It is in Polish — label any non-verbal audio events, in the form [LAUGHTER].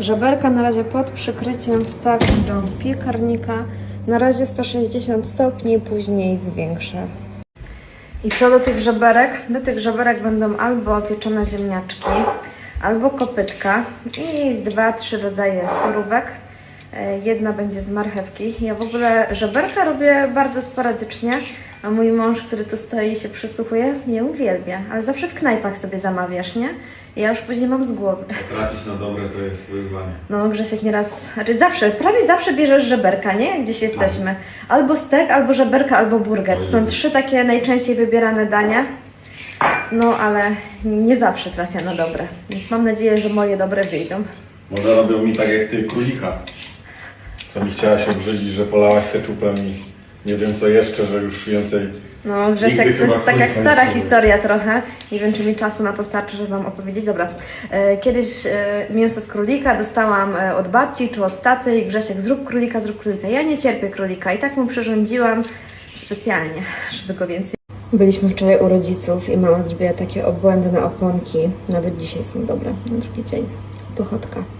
Żeberka na razie pod przykryciem wstawię do piekarnika. Na razie 160 stopni, później zwiększę. I co do tych żeberek? Do tych żeberek będą albo pieczone ziemniaczki, albo kopytka i z dwa, trzy rodzaje surówek. E, Jedna będzie z marchewki. Ja w ogóle żeberka robię bardzo sporadycznie, a mój mąż, który tu stoi i się przysłuchuje, nie uwielbia. Ale zawsze w knajpach sobie zamawiasz, nie? I ja już później mam z głowy. Trafić na dobre to jest wyzwanie. No Grzesiek nieraz, znaczy zawsze, prawie zawsze bierzesz żeberka, nie? Jak gdzieś jesteśmy. Albo stek, albo żeberka, albo burger. Są trzy takie najczęściej wybierane dania. No ale nie zawsze trafia na dobre. Więc mam nadzieję, że moje dobre wyjdą. Może robią mi tak jak ty królika. Co mi chciałaś obrzydzić, że polałaś keczupem i nie wiem co jeszcze, że już więcej. No Grzesiek, Nigdy to jest taka nie stara było. historia trochę. Nie wiem, czy mi czasu na to starczy, żeby Wam opowiedzieć. Dobra, e, kiedyś e, mięso z królika dostałam e, od babci czy od taty i Grzesiek, zrób królika, zrób królika. Ja nie cierpię królika i tak mu przyrządziłam specjalnie, [LAUGHS] żeby go więcej Byliśmy wczoraj u rodziców i mama zrobiła takie obłędne oponki. Nawet dzisiaj są dobre, na drugi dzień. Pochodka.